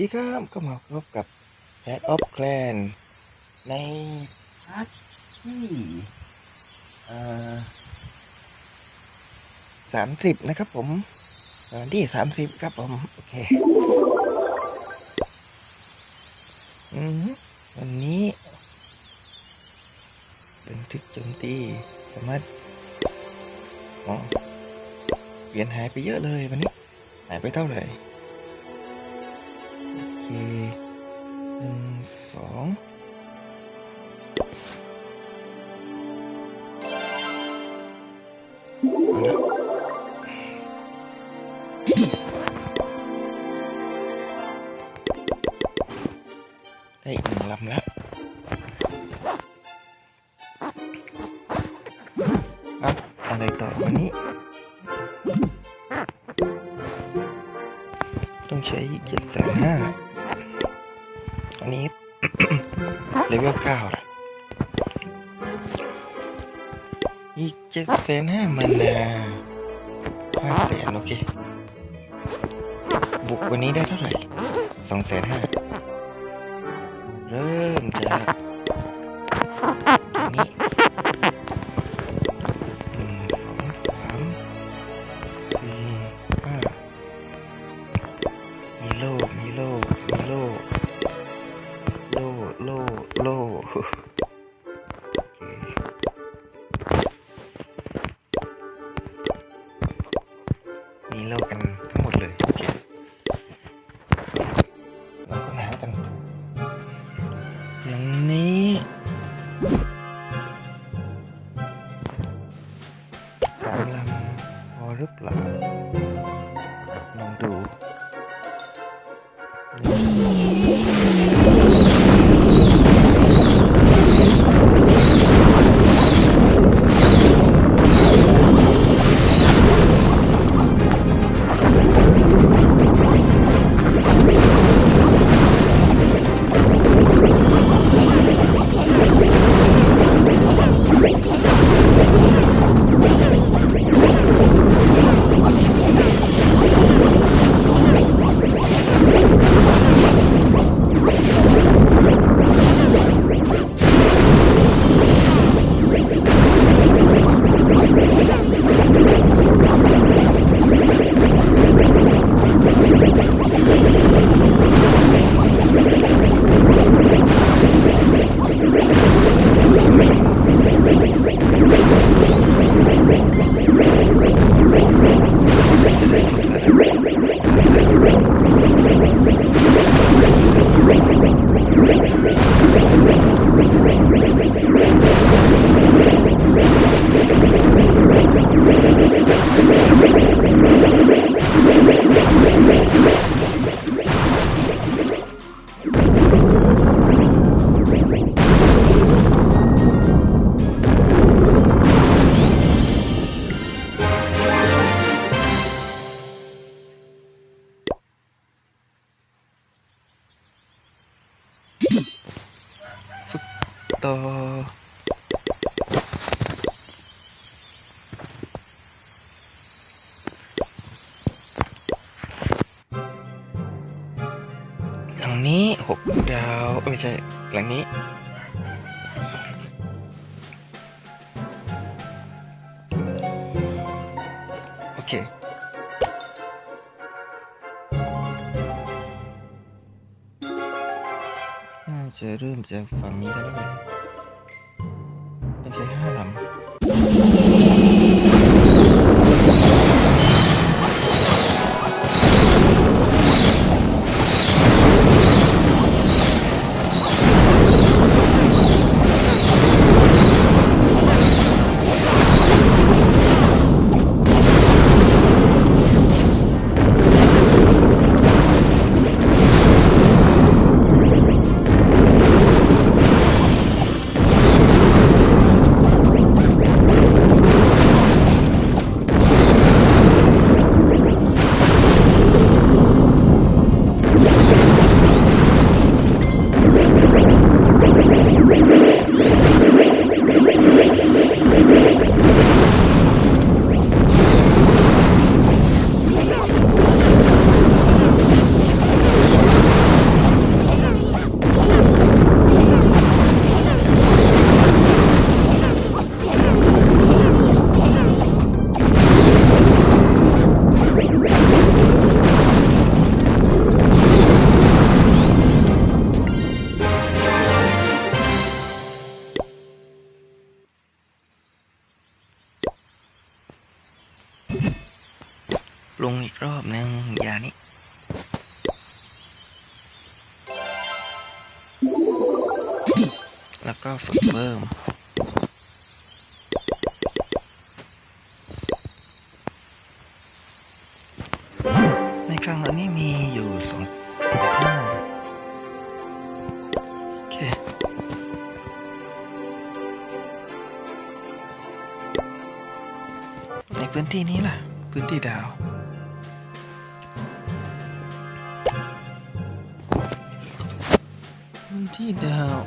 ดีครับก็มาพบกับ Head of Clan ในพาร์ทที่สามสิบนะครับผมเอ่อที่สามสิบครับผม โอเคอวันนี้เป็นทึกโจมตีสามารถเหรียญหายไปเยอะเลยวันนี้ หายไปเท่าไหร่ เคหนึ่งสอง เวลเก้าละอีกเจ็ดแสนห้ามันนาห้าแสนโอเค บุกวันนี้ได้เท่าไหร่สองแสนห้าเริ่มจาก Let's go. งนี้หกดาวไม่ใช่หลังนี้ โอเคน่าจะเริ่มจากฝั่งนี้แล้วไหม ก็ฝึกเพิ่ม ในครั้งนี้มีอยู่สองห้าโอเคในพื้นที่นี้ล่ะ พื้นที่ดาวพื้นที่ดาว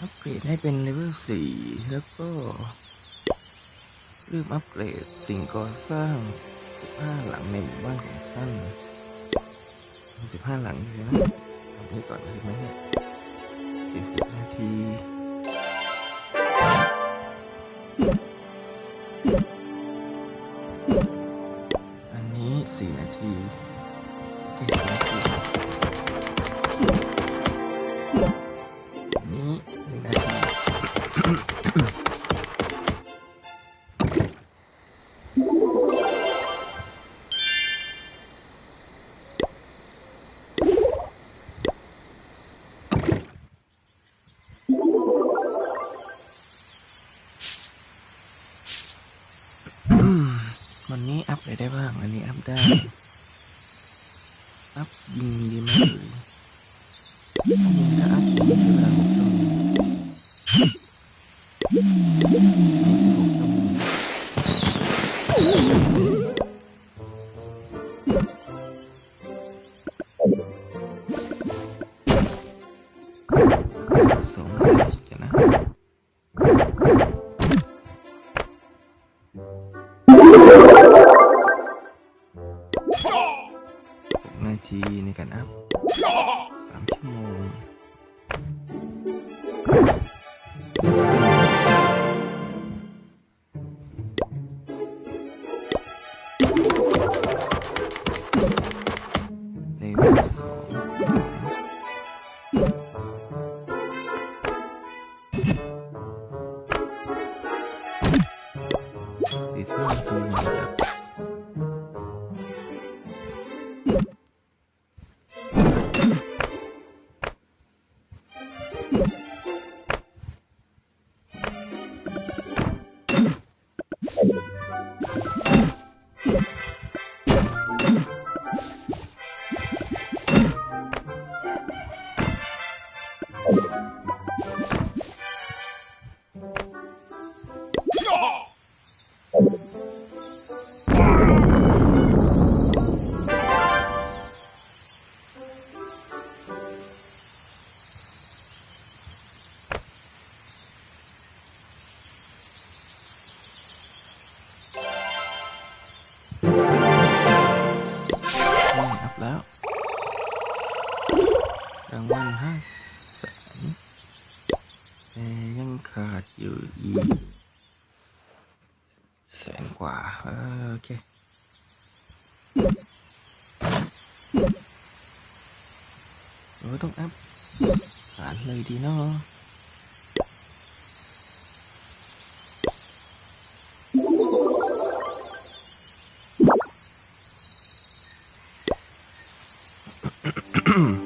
อัปเกรดให้เป็นเลเวลสี่แล้วก็เริ่มอัปเกรดสิ่งก่อสร้าง 15 หลังในหมู่บ้านของท่าน 15 หลังเลยนะทำนี้ก่อนเลยไหมเนี่ย40นาทีอันนี้ 4 นาที โอเค นนี้อัพอะไรได้บ้าง อันนี้อัพได้ อัพยิงดีไหมเอ่ยยิงถ้าอัพยิงเวลาหกชั่วโมงสิบหกชั่วโมงสองร้อยเดี๋ยวนะ คราต้องอัพฐานเลยดีเนาะอืม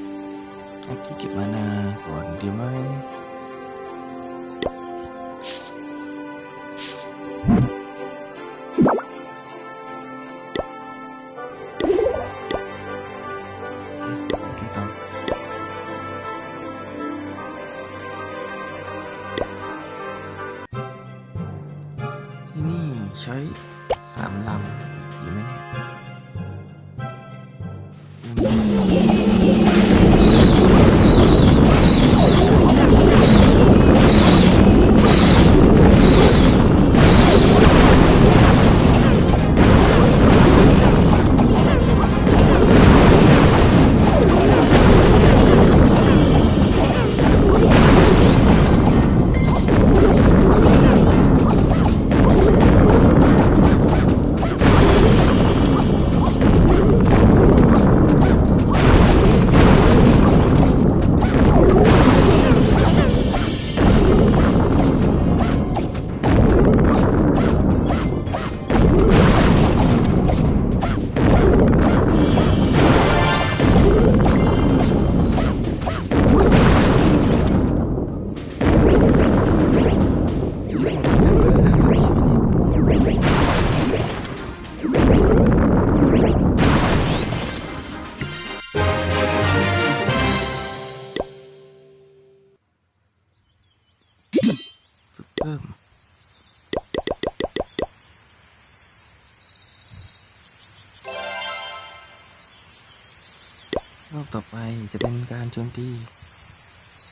โจมตี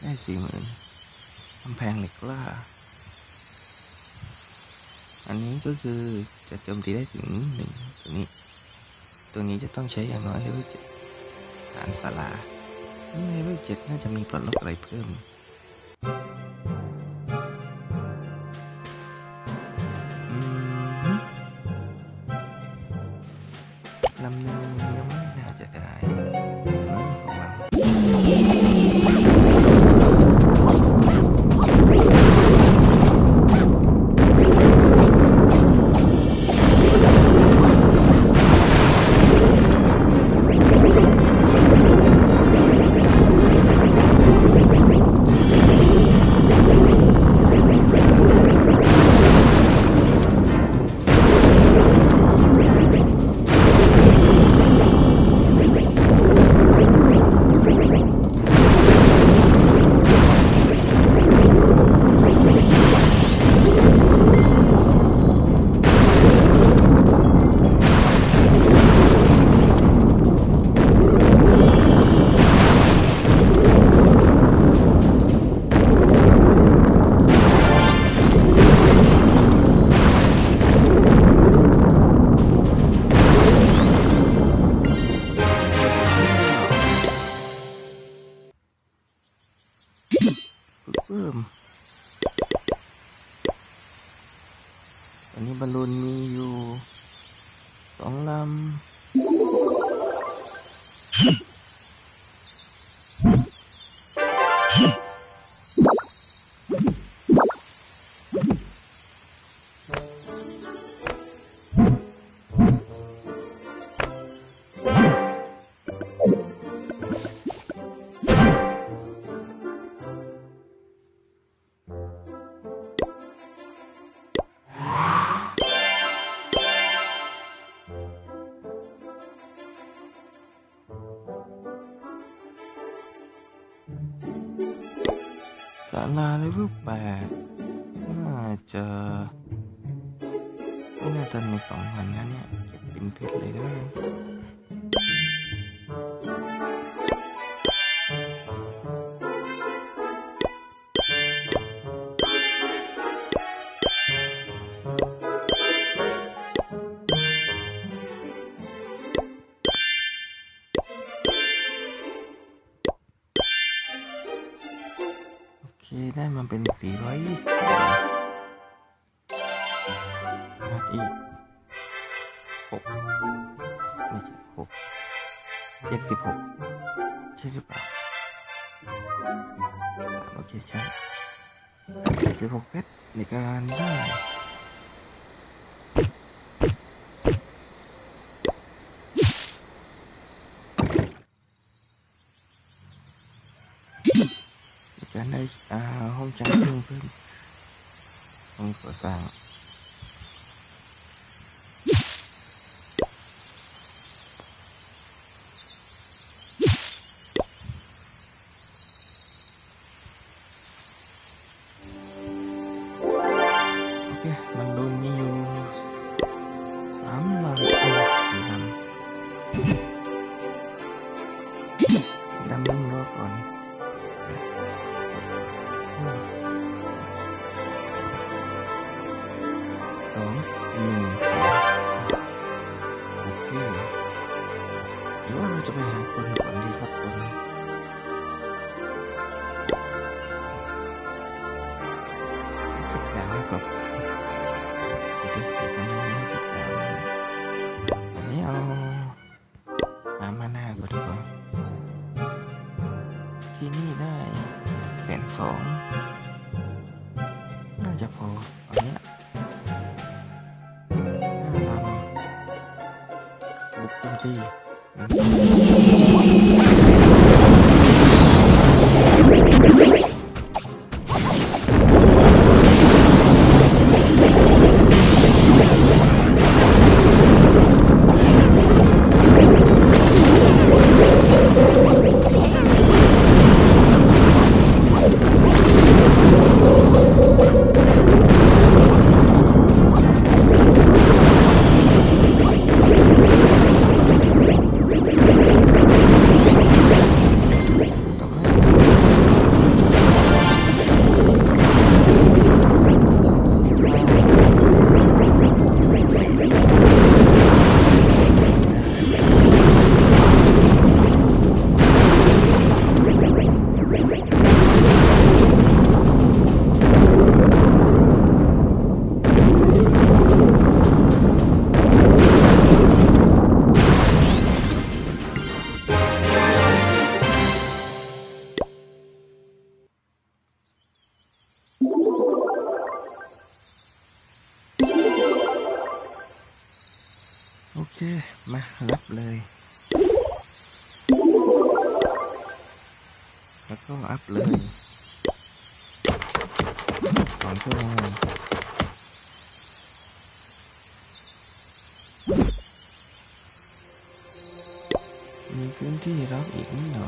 ได้สี่หมื่นกำแพงเหล็กล่า อันนี้ก็คือจะโจมตีได้ถึงหนึ่งตัวนี้ ตัวนี้จะต้องใช้อย่างน้อยเลเวลเจ็ดฐานศาลาเลเวลเจ็ดน่าจะมีปลดล็อกอะไรเพิ่ม มอันนี้บอลลูนมี ลาเลเวลแปดน่าจะไม่น่าจะมีสองพันนะเนี่ย เก็บเป็นเพชรเลยได้ว เคได้มันเป็น 420ขาดอีกหกไม่ใช่หกเจ็ดสิบหกใช่หรือเปล่าโอเคใช่เจ็ดสิบหกเพชรในการได้ ในการได้อ่าห้ องจัด พื้นที่รับอีกนิดห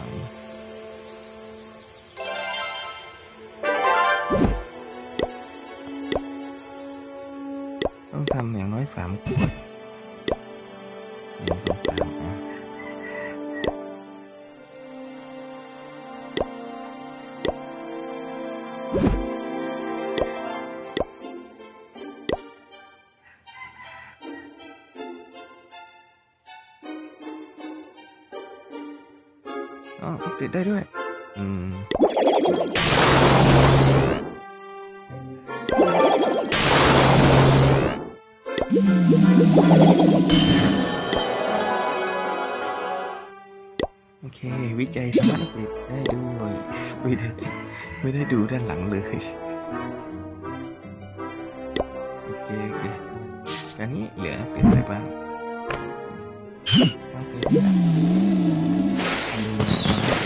ได้ด้วย อืมโอเค วิจัยสามารถอัปเดตได้ด้วยไม่ได้ไม่ได้ดูด้านหลังเลยโอเคโอเคอันนี้เหลืออัปเดตอะไรบ้าง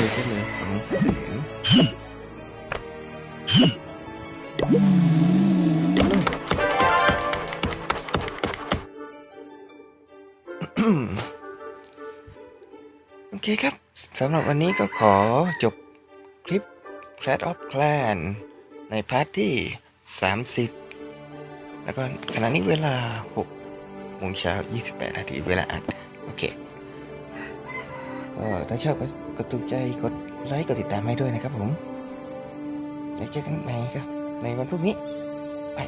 อัปเดตก็เหลือสองเสียงโอเคครับสำหรับวันนี้ก็ขอจบคลิป Clash of Clan ในพาร์ทที่ 30 แล้วก็ขณะนี้เวลา6โมงเช้า28 นาทีเวลาอัด โอเค ก็ถ้าชอบก็กดถูกใจกดไลค์กดติดตามให้ด้วยนะครับผมแล้วเจอกันใหม่ครับ ในวันพรุ่งนี้ไป